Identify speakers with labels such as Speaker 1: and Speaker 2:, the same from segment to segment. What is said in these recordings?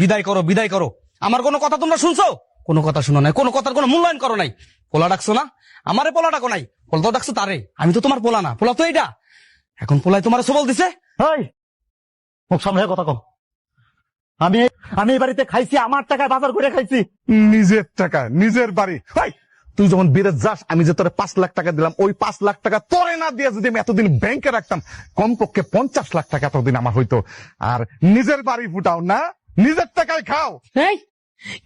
Speaker 1: বিদায় করো বিদায় করো। আমার কোনো কথা তোমরা শুনছো? কোনো কথা শুনো নাই। কোনো কথার কোনো মূল্যায়ন করো নাই। পোলা ডাকছো না? আমারে পোলা ডাকো নাই। পোলা তো ডাকছো তারে। আমি তো তোমার পোলা না। পোলা তো এইটা এখন পোলায় তোমার সবল দিছে?
Speaker 2: মুখ সামনে কথা কম আমি আমি এই বাড়িতে খাইছি আমার টাকায় বাজার করে খাইছি।
Speaker 3: নিজের টাকা নিজের বাড়ি। তুই যখন বিদেশ যাস আমি যে তোরে পাঁচ লাখ টাকা দিলাম ওই পাঁচ লাখ টাকা তোরে না দিয়ে যদি আমি এতদিন ব্যাংকে রাখতাম কমপক্ষে পঞ্চাশ লাখ টাকা এতদিন আমার হইতো। আর নিজের বাড়ি ফুটাও না। নিজের টাকায় খাও।
Speaker 4: এই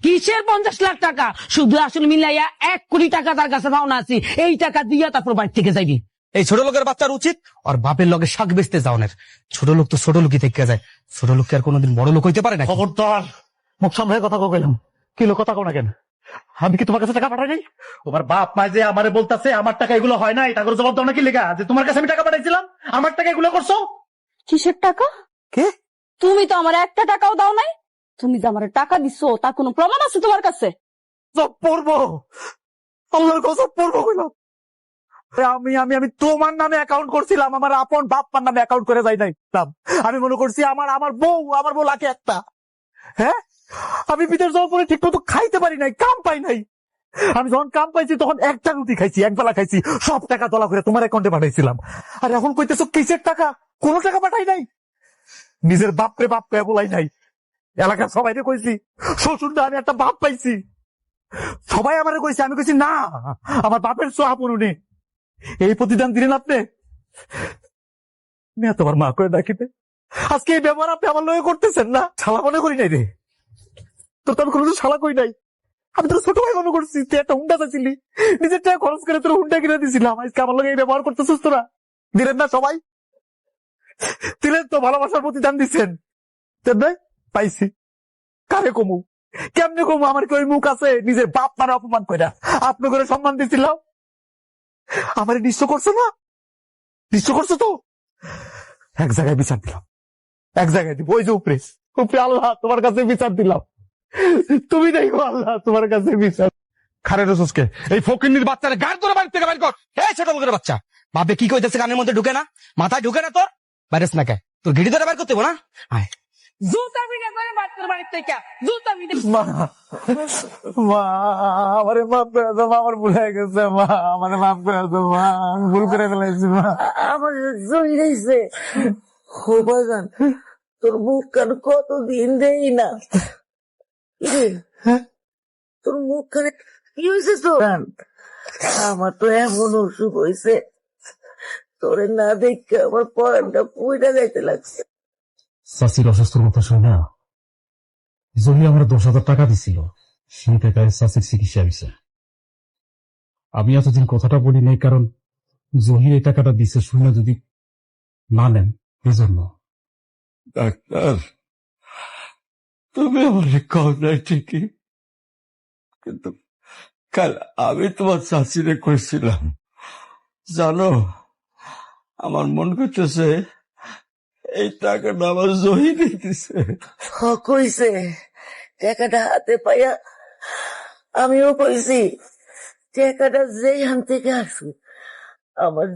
Speaker 4: কিসের পঞ্চাশ লাখ টাকা? শুধু আসলে মিলাইয়া এক কোটি টাকা তার কাছে পাওনা আছি। এই টাকা দিয়া তারপর বাড়ি থেকে যাইবি।
Speaker 1: এই ছোট লোকের বাচ্চার উচিত আর বাপের লগে শাক বেচতে যাওনের ছোট লোক তো ছোট লোকই থেকে যায়। ছোট লোককে আর কোনোদিন বড় লোক হইতে পারে না
Speaker 2: খবরদার মুখ সামনে কথা কইলাম কি লোক কথা কো না কেন? আমি কি তোমার কাছে টাকা পাঠাই নাই? তোমার বাপ মা যে আমারে বলতাছে আমার টাকা এগুলো হয় নাই। টাকার জবাব দাও নাকি লেখা যে তোমার কাছে আমি টাকা পাঠাইছিলাম আমার টাকা এগুলো করছ?
Speaker 5: কিসের টাকা?
Speaker 1: কে?
Speaker 5: তুমি তো আমার একটা টাকাও দাও নাই। তুমি যে আমার টাকা দিছো, তার কোনো প্রমাণ আছে তোমার কাছে?
Speaker 2: সব পড়ব। আল্লাহর কসম পড়ব কইলাম আমি আমি আমি তোমার নামে অ্যাকাউন্ট করছিলাম, আমার আপন বাপ্পার নামে অ্যাকাউন্ট করে যাই নাই। আমি মনে করছি আমার আমার বউ আমার বউ লাখে একটা। হ্যাঁ? আমি বিদেশ যাওয়ার পরে ঠিক মতো খাইতে পারি নাই, কাম পাই নাই। আমি যখন কাম পাইছি, তখন একটা রুটি খাইছি, এক বেলা খাইছি, সব টাকা দলা করে তোমার অ্যাকাউন্টে পাঠাইছিলাম। আর এখন কইতেছো কিসের টাকা? কোনো টাকা পাঠাই নাই। নিজের বাপরে বাপ পেয়ে বলাই নাই। এলাকার সবাই কইছি, শ্বশুর না, আমি একটা বাপ পাইছি। সবাই আমারে কইছে, আমি কইছি, না, আমার বাপের সোহাপন উনি। এই প্রতিদান দিলেন আপনি? আমি তোমার মা করে ডাকিতে আজকে এই ব্যবহার আপনি আমার লয়ে করতেছেন না। শালা মনে করি নাই রে। তোর তো আমি কোনো শালা কই নাই। আমি তোর ছোট ভাই মনে করছি, তুই একটা হুন্ডা চাইছিলি। নিজের টাকা খরচ করে তোর হুন্ডা কিনে দিছিলাম। আজকে আমার লগে এই ব্যবহার করতেছিস তোরা। দিলেন না সবাই? দিলেন তো ভালোবাসার প্রতিদান দিচ্ছেন পাইছি। কারে কমু? কেমনে কমু? আমার কি মুখ আছে? নিজের বাপ মারা অপমান কইরা। আপনি করে সম্মান দিছিলাম। আমার নিশ্চয় করছ না? নিশ্চয় করছ তো? এক জায়গায় বিচার দিলাম। এক জায়গায় দিব। ওই যে উপরে। উপরে আল্লাহ তোমার কাছে বিচার দিলাম। তুমি দেখো আল্লাহ তোমার কাছে বিচার।
Speaker 1: খারে রসুসকে এই ফকিন্নির বাচ্চারা গাড় তোর বাড়ি থেকে বাইর কর। এই ছোট লোকের বাচ্চা। বাপে কি কইতেছে কানের মধ্যে ঢুকে না? মাথায় ঢুকে না তোর? বাইরেস না কে? তোর গিড়ি ধরে বাইর করতে না? আয়।
Speaker 4: জুতা বিনে করে বাচ্চার বাড়ির থেকে। জুতা বিনে
Speaker 2: মা মা আমারে মাফ করে দাও আমার ভুল হয়ে গেছে মা আমারে মাফ করে দাও মা আমি ভুল করে ফেলাইছি মা।
Speaker 6: আমার জড়ি রয়েছে ও তোর মুখ কান কতদিন দেই না? তোর মুখ কানে কি হয়েছে তোর? আমার তো এমন অসুখ হয়েছে তোরে না দেখে আমার পুইটা যাইতে লাগছে
Speaker 7: চাষির শুনে জহি দশ হাজার টাকা দিছিল চাষির চিকিৎসা আমি এতদিন কথাটা বলি নাই কারণ জহির এই টাকাটা দিছে শুনে যদি না নেন এই জন্য
Speaker 8: ডাক্তার তুমি আমার কম নাই ঠিকই কিন্তু কাল আমি তোমার চাচিরে কইছিলাম জানো আমার মন করতেছে, এই টাকাটা আমার জহি দিতেছে
Speaker 6: কইছে টাকাটা হাতে পাইয়া আমিও কইছি, টাকাটা যেই হান থেকে আসুক, আমার